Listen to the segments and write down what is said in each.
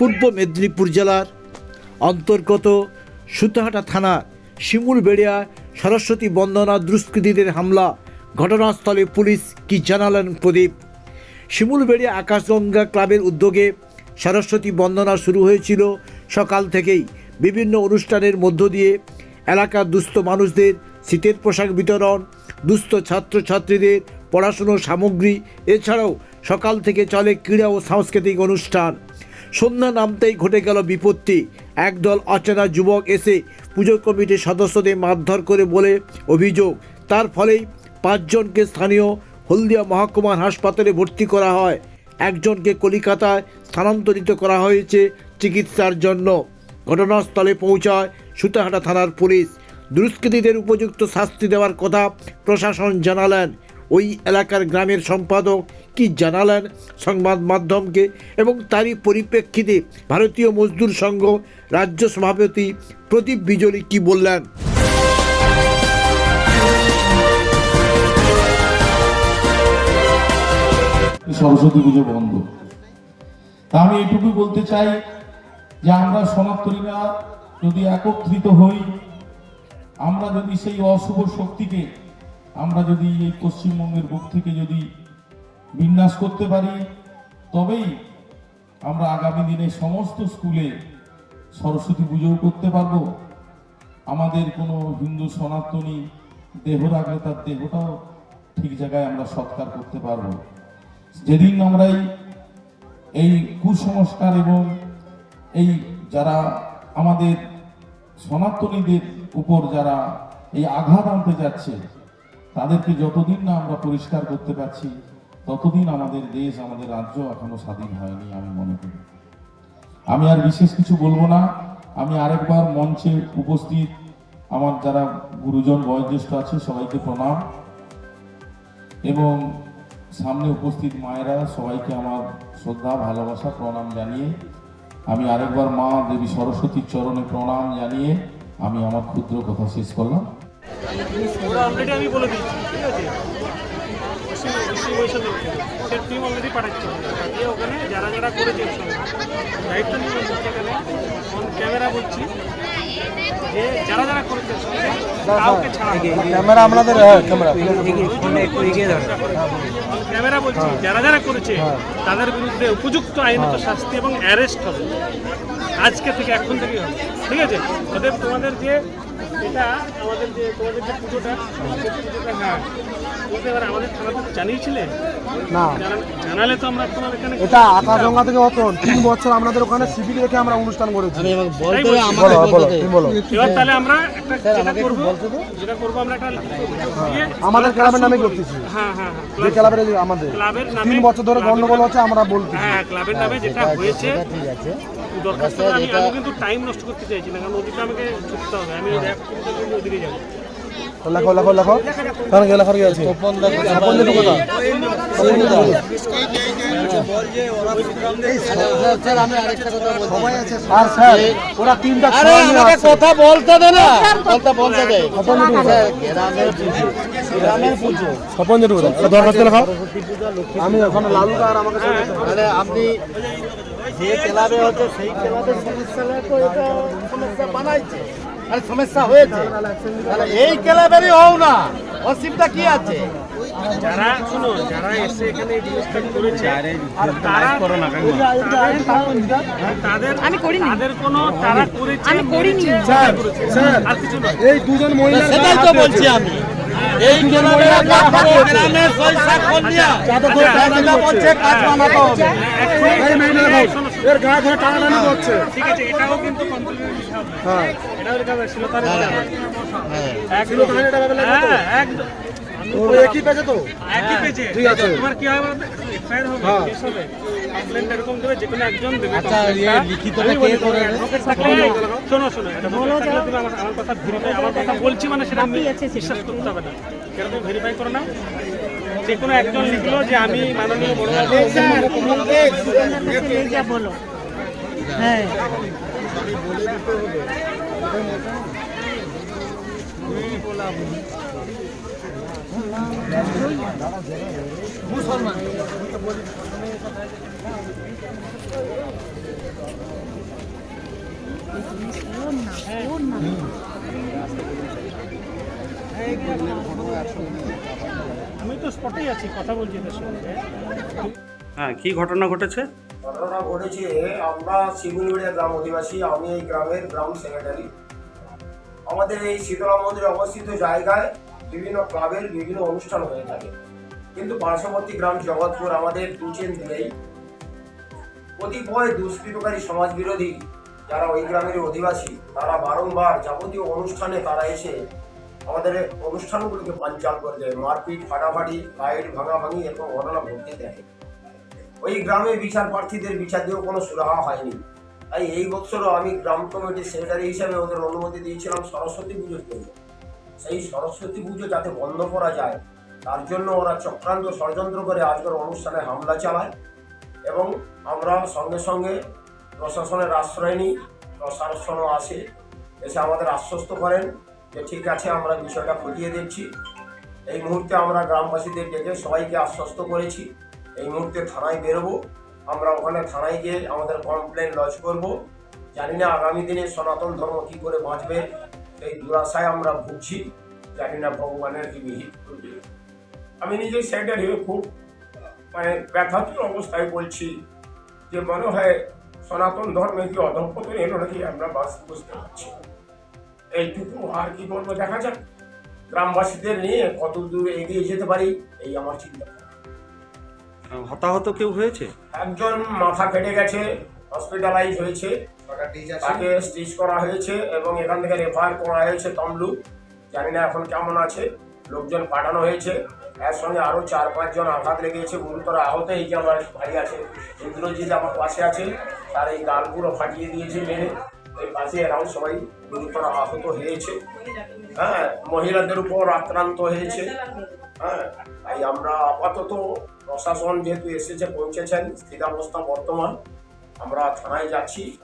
পূর্ব মেদিনীপুর জেলার অন্তর্গত সুতাহাটা থানা শিমুলবেড়িয়া সরস্বতী বন্দনা দুষ্কৃতীদের হামলা, ঘটনাস্থলে পুলিশ কি জানালেন প্রদীপ? শিমুলবেড়িয়া আকাশগঙ্গা ক্লাবের উদ্যোগে সরস্বতী বন্দনা শুরু হয়েছিল সকাল থেকেই। বিভিন্ন অনুষ্ঠানের মধ্য দিয়ে এলাকার দুস্থ মানুষদের শীতের পোশাক বিতরণ, দুস্থ ছাত্রছাত্রীদের পড়াশুনোর সামগ্রী, এছাড়াও সকাল থেকে চলে ক্রীড়া ও সাংস্কৃতিক অনুষ্ঠান। সন্ধ্যা নামতেই ঘটে গেল বিপত্তি। একদল অচেনা যুবক এসে পুজো কমিটির সদস্যদের মারধর করে বলে অভিযোগ। তার ফলেই পাঁচজনকে স্থানীয় হলদিয়া মহকুমার হাসপাতালে ভর্তি করা হয়। একজনকে কলিকাতায় স্থানান্তরিত করা হয়েছে চিকিৎসার জন্য। ঘটনাস্থলে পৌঁছায় সুতাহাটা থানার পুলিশ। দুষ্কৃতীদের উপযুক্ত শাস্তি দেওয়ার কথা প্রশাসন জানালেন। ওই এলাকার গ্রামের সম্পাদক কি জানালেন সংবাদ মাধ্যমকে এবং তারই পরিপ্রেক্ষিতে ভারতীয় মজদুর সংঘ রাজ্য সভাপতি প্রদীপ বিজলি কি বললেন? সরস্বতী পুজো বন্ধ। আমি এটুকু বলতে চাই যে আমরা সনাতনীরা যদি একত্রিত হই, আমরা যদি সেই অশুভ শক্তিকে আমরা যদি এই পশ্চিমবঙ্গের বুক থেকে যদি বিন্যাস করতে পারি, তবেই আমরা আগামী দিনে সমস্ত স্কুলে সরস্বতী পুজোও করতে পারব। আমাদের কোনো হিন্দু সনাতনী দেহ রাখলে তার দেহটাও ঠিক জায়গায় আমরা সৎকার করতে পারব। যেদিন আমরা এই এই কুসংস্কার এবং এই যারা আমাদের সনাতনীদের উপর যারা এই আঘাত আনতে যাচ্ছে তাদেরকে যতদিন না আমরা পরিষ্কার করতে পারছি, ততদিন আমাদের দেশ, আমাদের রাজ্য এখনও স্বাধীন হয়নি, আমি মনে করি। আমি আর বিশেষ কিছু বলব না। আমি আরেকবার মঞ্চে উপস্থিত আমার যারা গুরুজন, বয়োজ্যেষ্ঠ আছে, সবাইকে প্রণাম। এবং সামনে উপস্থিত মায়েরা, সবাইকে আমার শ্রদ্ধা, ভালোবাসা, প্রণাম জানিয়ে, আমি আরেকবার মা দেবী সরস্বতীর চরণে প্রণাম জানিয়ে, আমি আমার ক্ষুদ্র কথা শেষ করলাম। ওরা অলরেডি আমি বলে দিচ্ছি ঠিক আছে? পশ্চিম বৈশাখ টিম অলরেডি পাঠাচ্ছে। দিয়ে ওখানে যারা যারা করেছে দায়িত্ব নিয়ে এখানে। অন ক্যামেরা বলছি যে যারা যারা করেছে কাউকে ছাড়া ক্যামেরা আমাদের ক্যামেরা ক্যামেরা বলছি যারা যারা করেছে তাদের বিরুদ্ধে উপযুক্ত আইনত শাস্তি এবং অ্যারেস্ট হবে। আজকে থেকে এখন থেকে হবে। ঠিক আছে? ওদের তোমাদের যে এটা আমাদের যে তোমাদের যে পুজোটা পুজোটা হ্যাঁ বলতে এবার আমাদের থানাতে জানিয়েছিলে? না। জানালে তো আমরা তোমার এখানে এটা আকাশগঙ্গা থেকে অত তিন বছর আমাদের ওখানে শিবির রেখে আমরা অনুষ্ঠান করেছি। বলো বলো তুমি বলো। এবার তাহলে আমরা একটা যেটা করব যেটা করব আমরা একটা আমাদের ক্লাবের নামে করতেছি। হ্যাঁ হ্যাঁ হ্যাঁ। যে ক্লাবের এই আমাদের। ক্লাবের নামে তিন বছর ধরে গন্ডগোল হচ্ছে আমরা বলছি হ্যাঁ ক্লাবের নামে যেটা হয়েছে। দরখাস্ত আমি আমি কিন্তু টাইম নষ্ট করতে চাইছি না কারণ ওদিকে আমাকে ছুটতে হবে। আমি গেলে ওদিকে যাব। লেখো লেখো লেখো। কারণ গেলে লেখার আছে? স্বপন জেঠু কথা আর স্যার ওরা তিনটা আরে আমাকে কথা বলতে দে না। কথা বলতে গ্রামের পুজো। দরখাস্ত আমি ওখানে লালু আর আমাকে আপনি যে ক্লাবে হচ্ছে সেই ক্লাবের তো এটা সমস্যা বানাইছে। আরে সমস্যা হয়েছে। তাহলে এই ক্লাবেরই হও না। অসুবিধা কি আছে? যারা শুনো যারা এসে এখানে এই করেছে তারা তাদের আমি করিনি। তাদের কোনো তারা করেছে আমি করিনি। Sir sir. আর কিছু নয়। এই দুজন মহিলা সেটাই তো বলছি আমি। এই ক্লাবে গ্রামের পয়সা কোন দিয়া কাজ বানাতে হবে। এই মেয়েটা দেখো, এর গা ধরে টানাটানি করছে। ঠিক আছে এটাও কিন্তু কমপ্লিমেন্ট হ্যাঁ। এটাও লেখা হবে শিলতার হ্যাঁ। একদম। এটা ভাবে লেখো তো? হ্যাঁ একদম। ও একই পেজে তো? একই পেজে। ঠিক আছে। তোমার কি হবে? এফআইআর হবে হ্যাঁ। কেস হবে। কমপ্লেন্ট এরকম দেবে যে কোনো একজন দেবে। আচ্ছা। ইয়ে লিখিতটা কে করে? শোনো শোনো advocate থাকলে তুমি আমার আমার কথা ভেরিফাই আমার কথা বলছি মানে সেটা আমি বিশ্বাস করতে হবে না। কেন তুমি ভেরিফাই করো না। যে কোনো একজন লিখলো যে আমি মাননীয় বড় বলো হ্যাঁ ওর না ওর না আমি তো স্পটেই আছি কথা বলছি এদের সঙ্গে। হ্যাঁ কি ঘটনা ঘটেছে? ঘটনা ঘটেছে আমরা শিমুলবেড়িয়া গ্রাম অধিবাসী আমি এই গ্রামের গ্রাম সেক্রেটারি আমাদের এই শীতলা মন্দিরে অবস্থিত জায়গায় বিভিন্ন ক্লাবের বিভিন্ন অনুষ্ঠান হয়ে থাকে। কিন্তু পার্শ্ববর্তী গ্রাম জগৎপুর আমাদের দুচেন দিলেই। কতিপয় দুষ্কৃতকারী সমাজ বিরোধী যারা ওই গ্রামের অধিবাসী তারা বারংবার যাবতীয় অনুষ্ঠানে তারা এসে আমাদের অনুষ্ঠানগুলোকে পাঞ্চাল করে দেয়। মারপিট ফাটাফাটি লাইট ভাঙাভাঙি এরকম ঘটনা ঘটতে দেখে ওই গ্রামে বিচার প্রার্থীদের বিচার দিয়েও কোনো সুরাহা হয়নি। তাই এই বছরও আমি গ্রাম কমিটির সেক্রেটারি হিসাবে ওদের অনুমতি দিয়েছিলাম সরস্বতী পুজোর জন্য। সেই সরস্বতী পুজো যাতে বন্ধ করা যায়, তার জন্য ওরা চক্রান্ত ষড়যন্ত্র করে আজকের অনুষ্ঠানে হামলা চালায় এবং আমরা সঙ্গে সঙ্গে প্রশাসনের আশ্রয় নিই, প্রশাসনও আসে, এসে আমাদের আশ্বস্ত করেন। যে ঠিক আছে, আমরা বিষয়টা খতিয়ে দেখছি। এই মুহূর্তে আমরা গ্রামবাসীদের ডেকে সবাইকে আশ্বস্ত করেছি, এই মুহূর্তে থানায় বেরোবো। আমরা ওখানে থানায় গিয়ে আমাদের কমপ্লেন লজ করব। জানি না আগামী দিনে সনাতন ধর্ম কী করে বাঁচবে সেই দুরাশায় আমরা ভুগছি। জানি না ভগবানের কি বিহিত করবে। আমি নিজে সেক্রেটারি হয়ে খুব মানে ব্যথাতুর অবস্থায় বলছি যে মনে হয় সনাতন ধর্মে কি অধঃপতন এলো নাকি আমরা বাস বুঝতে পারছি। এইটুকু আর কি বলব দেখা যাক। গ্রামবাসীদের নিয়ে কত দূর এগিয়ে যেতে পারি এই আমার চিন্তা। হতাহত কেউ হয়েছে? একজন মাথা কেটে গেছে হসপিটালাইজ হয়েছে। তাকে স্টিচ করা হয়েছে এবং এখান থেকে রেফার করা হয়েছে তমলুক জানি না এখন কেমন আছে। লোকজন পাঠানো হয়েছে। এর সঙ্গে আরও চার পাঁচজন আঘাত লেগেছে। গুরুতর আহত এই যে আমার ভাই আছে ইন্দ্রজিৎ আমার পাশে আছে। তার এই গাল পুরো ফাটিয়ে দিয়েছে মেরে। পাশে এরাও সবাই গুরুতর আহত হয়েছে। হ্যাঁ মহিলাদের উপর আক্রান্ত হয়েছে। হ্যাঁ তাই আমরা আপাতত প্রশাসন যেহেতু এসেছে, পৌঁছেছেন, স্থিতাবস্থা বর্তমান। আমরা থানায় যাচ্ছি।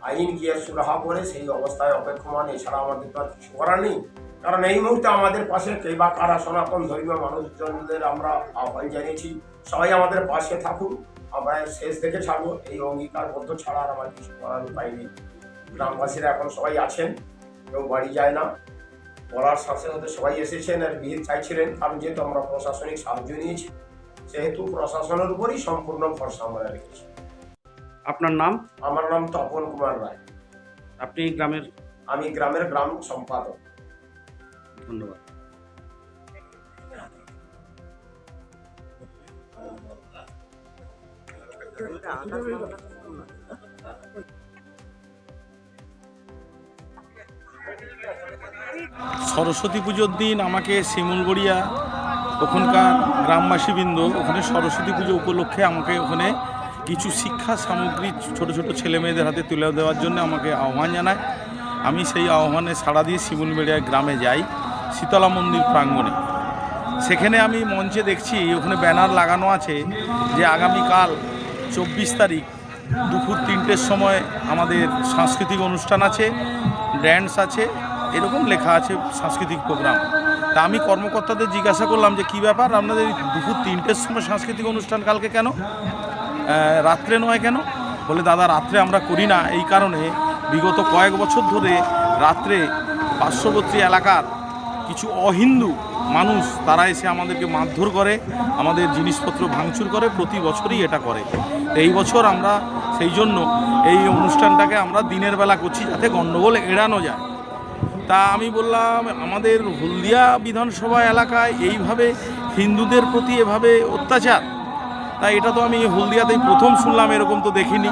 আইন গিয়ে সুরাহা করে সেই অবস্থায় অপেক্ষমান। এছাড়া আমাদের তো কিছু করার নেই। কারণ এই মুহূর্তে আমাদের পাশে কে বা কারা সনাতন ধর্মীয় মানুষজনদের আমরা আহ্বান জানিয়েছি। সবাই আমাদের পাশে থাকুন। আমরা শেষ থেকে ছাড়বো। এই অঙ্গীকারবদ্ধ ছাড়া আর আমার কিছু করার উপায় নেই। গ্রামবাসীরা এখন সবাই আছেন কেউ বাড়ি যায় না। বলার সাথে সাথে সবাই এসেছেন আর বিয়ে চাইছিলেন কারণ যেহেতু আমরা প্রশাসনিক সাহায্য নিয়েছি সেহেতু প্রশাসনের উপরই সম্পূর্ণ ভরসা আমরা রেখেছি। আপনার নাম? আমার নাম তপন কুমার রায়। আপনি গ্রামের? আমি গ্রামের গ্রাম সম্পাদক। ধন্যবাদ। সরস্বতী পুজোর দিন আমাকে শিমুলগড়িয়া, ওখানকার গ্রামবাসীবৃন্দ ওখানে সরস্বতী পুজো উপলক্ষে আমাকে ওখানে কিছু শিক্ষা সামগ্রী ছোট ছোট ছেলে মেয়েদের হাতে তুলে দেওয়ার জন্য আমাকে আহ্বান জানায়। আমি সেই আহ্বানে সাড়া দিয়ে শিমুলবেড়িয়া গ্রামে যাই, শীতলা মন্দির প্রাঙ্গণে। সেখানে আমি মঞ্চে দেখছি, ওখানে ব্যানার লাগানো আছে যে আগামীকাল চব্বিশ তারিখ দুপুর তিনটের সময় আমাদের সাংস্কৃতিক অনুষ্ঠান আছে ড্যান্স আছে এরকম লেখা আছে সাংস্কৃতিক প্রোগ্রাম। তা আমি কর্মকর্তাদের জিজ্ঞাসা করলাম যে, কী ব্যাপার? আপনাদের দুপুর তিনটের সময় সাংস্কৃতিক অনুষ্ঠান কালকে কেন? রাত্রে নয় কেন? বলে, দাদা, রাত্রে আমরা করি না। এই কারণে বিগত কয়েক বছর ধরে রাত্রে পার্শ্ববর্তী এলাকার কিছু অহিন্দু মানুষ, তারা এসে আমাদেরকে মারধর করে, আমাদের জিনিসপত্র ভাঙচুর করে, প্রতি বছরই এটা করে। এই বছর আমরা সেই জন্য এই অনুষ্ঠানটাকে আমরা দিনের বেলা করছি যাতে গণ্ডগোল এড়ানো যায়। তা আমি বললাম, আমাদের হলদিয়া বিধানসভা এলাকায় এইভাবে হিন্দুদের প্রতি এভাবে অত্যাচার? তাই এটা তো আমি হলদিয়াতেই প্রথম শুনলাম, এরকম তো দেখিনি।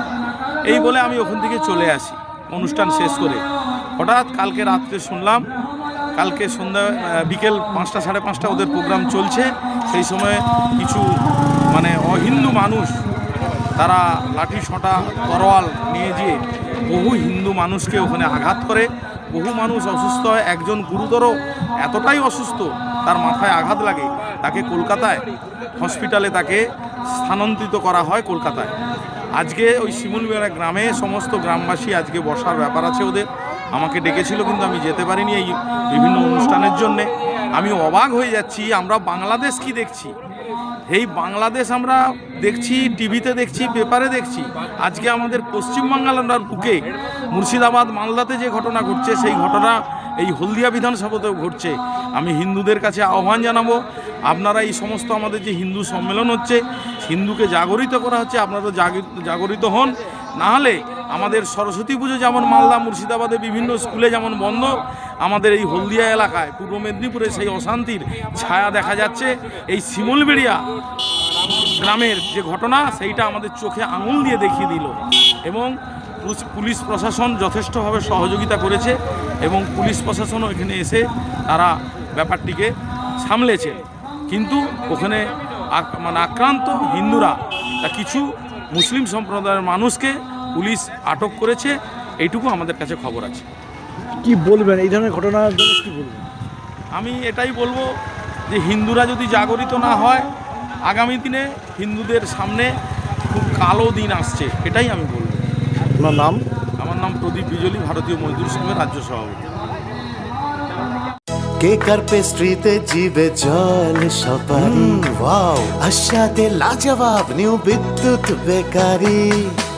এই বলে আমি ওখান থেকে চলে আসি, অনুষ্ঠান শেষ করে। হঠাৎ কালকে রাত্রে শুনলাম, কালকে সন্ধ্যা বিকেল পাঁচটা, সাড়ে পাঁচটা ওদের প্রোগ্রাম চলছে। সেই সময় কিছু মানে অহিন্দু মানুষ, তারা লাঠি ছটা তরোয়াল নিয়ে গিয়ে বহু হিন্দু মানুষকে ওখানে আঘাত করে। বহু মানুষ অসুস্থ হয়, একজন গুরুতর এতটাই অসুস্থ, তার মাথায় আঘাত লাগে, তাকে কলকাতায় হসপিটালে তাকে স্থানান্তরিত করা হয় কলকাতায়। আজকে ওই শিমুলবেড়া গ্রামে সমস্ত গ্রামবাসী আজকে বসার ব্যাপার আছে ওদের। আমাকে ডেকেছিল কিন্তু আমি যেতে পারিনি এই বিভিন্ন অনুষ্ঠানের জন্যে। আমি অবাক হয়ে যাচ্ছি, আমরা বাংলাদেশ কি দেখছি? এই বাংলাদেশ আমরা দেখছি, টিভিতে দেখছি, পেপারে দেখছি। আজকে আমাদের পশ্চিমবাংলার বুকে মুর্শিদাবাদ মালদাতে যে ঘটনা ঘটছে, সেই ঘটনা এই হলদিয়া বিধানসভাতেও ঘটছে। আমি হিন্দুদের কাছে আহ্বান জানাব, আপনারা এই সমস্ত আমাদের যে হিন্দু সম্মেলন হচ্ছে, হিন্দুকে জাগরিত করা হচ্ছে, আপনারা জাগরিত হন। নাহলে আমাদের সরস্বতী পুজো যেমন মালদা, মুর্শিদাবাদে বিভিন্ন স্কুলে যেমন বন্ধ, আমাদের এই হলদিয়া এলাকায়, পূর্ব মেদিনীপুরে সেই অশান্তির ছায়া দেখা যাচ্ছে। এই শিমলবেড়িয়া গ্রামের যে ঘটনা, সেইটা আমাদের চোখে আঙুল দিয়ে দেখিয়ে দিল এবং পুলিশ- প্রশাসন যথেষ্টভাবে সহযোগিতা করেছে এবং পুলিশ প্রশাসনও এখানে এসে তারা ব্যাপারটিকে সামলেছে। কিন্তু ওখানে মানে আক্রান্ত হিন্দুরা কিছু মুসলিম সম্প্রদায়ের মানুষকে পুলিশ আটক করেছে এইটুকু আমাদের কাছে খবর আছে। কি বলবেন? এই ধরনের ঘটনার জন্য কি বলবেন? আমি এটাই বলব যে হিন্দুরা যদি জাগরিত না হয় আগামী দিনে হিন্দুদের সামনে খুব কালো দিন আসছে এটাই আমি বলব। আপনার নাম? আমার নাম প্রদীপ বিজলি ভারতীয় মজদুর সংঘের রাজ্য সভাপতি। কেক আর পেস্ট্রিতে জিবে জল সপারি ওয়াও আশাতে লাজবাব নিউ বিদ্যুৎ বেকারি।